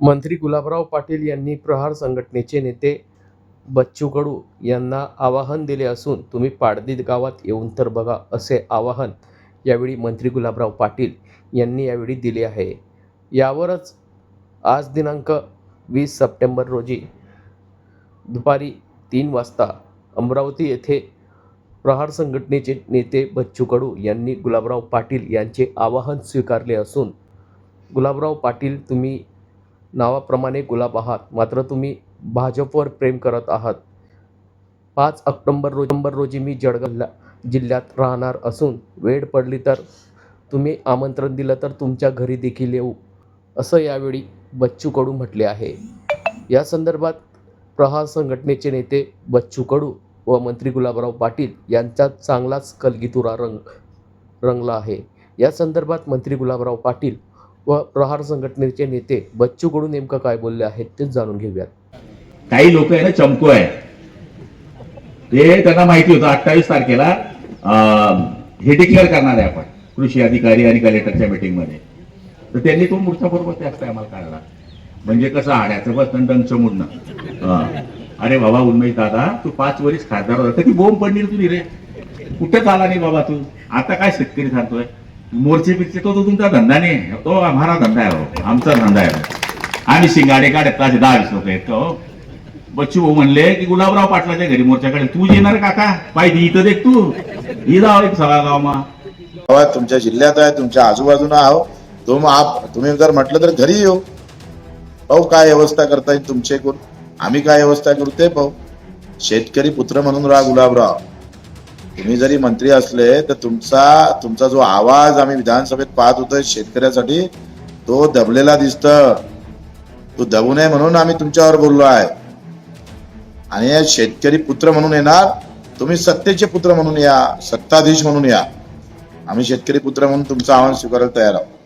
मंत्री गुलाबराव पाटील यांनी प्रहार संघटनेचे नेते बच्चू कडू यांना आवाहन दिले असून तुम्ही पाडदी गावात येऊन तर बघा असे आवाहन यावेळी मंत्री गुलाबराव पाटील यांनी यावेळी दिले आहे. यावरच आज दिनांक वीस सप्टेंबर रोजी दुपारी तीन वाजता अमरावती येथे प्रहार संघटनेचे नेते बच्चू कडू यांनी गुलाबराव पाटील यांचे आवाहन स्वीकारले असून गुलाबराव पाटील तुम्ही नावाप्रमाणे गुलाब आहात. मात्र तुम्ही भाजपवर प्रेम करत आहात. पाच ऑक्टोंबर रोजी रोजी मी जळगाव जिल्ह्यात राहणार असून वेळ पडली तर तुम्ही आमंत्रण दिलं तर तुमच्या घरी देखील येऊ असं यावेळी बच्चू कडू म्हटले आहे. या संदर्भात प्रहार संघटनेचे नेते बच्चू कडू व मंत्री गुलाबराव पाटील यांच्यात चांगलाच कलगीतुरा रंग रंगला आहे. या संदर्भात मंत्री गुलाबराव पाटील व प्रहार संघटनेचे नेते बच्चू कडू नेमकं काय बोलले आहेत ते जाणून घेऊयात. काही लोक आहे ना चमको आहे. ते त्यांना माहिती होतं अठ्ठावीस तारखेला हे डिक्लेअर करणार आहे आपण कृषी अधिकारी आणि कलेक्टरच्या मीटिंगमध्ये तर त्यांनी तो मूर्छा बरोबर त्याच टायमाला काढला. म्हणजे कसं आण्याचं बस डंच मुडणं. अरे बाबा उन्मय दादा तू पाच वरीस खासदार होता ती बोंब पडली तुझी रे? कुठं झाला नाही बाबा तू? आता काय शेतकरी सांगतोय? मोर्चे बिरचे तो तो तुमचा धंदा नाही. तो आम्हाला धंदा आहे हो. आमचा धंदा आहे. आम्ही शिंगाडे काढत असे दहा वीस लोक आहेत हो. बच्चू भाऊ म्हणले की गुलाबराव पाटलाच्या घरी मोर्चाकडे तू येणार काका पाहिजे इथं देख तू. ही जाव एक सगळा गाव मा. तुमच्या जिल्ह्यात आहे तुमच्या आजूबाजूला आहो तुम आप तुम्ही जर म्हटलं तर घरी येऊ. पाहू काय व्यवस्था करता येईल तुमचे कोण? आम्ही काय व्यवस्था करू ते पाहू शेतकरी पुत्र म्हणून राहा गुलाबराव. तुम्ही जरी मंत्री असले तर तुमचा तुमचा जो आवाज आम्ही विधानसभेत पाहत होतो शेतकऱ्यासाठी तो दबलेला दिसत. तो दबू नये म्हणून आम्ही तुमच्यावर बोललो आहे. आणि शेतकरी पुत्र म्हणून येणार तुम्ही सत्तेचे पुत्र म्हणून या सत्ताधीश म्हणून या. आम्ही शेतकरी पुत्र म्हणून तुमचं आव्हान स्वीकारायला तयार आहोत.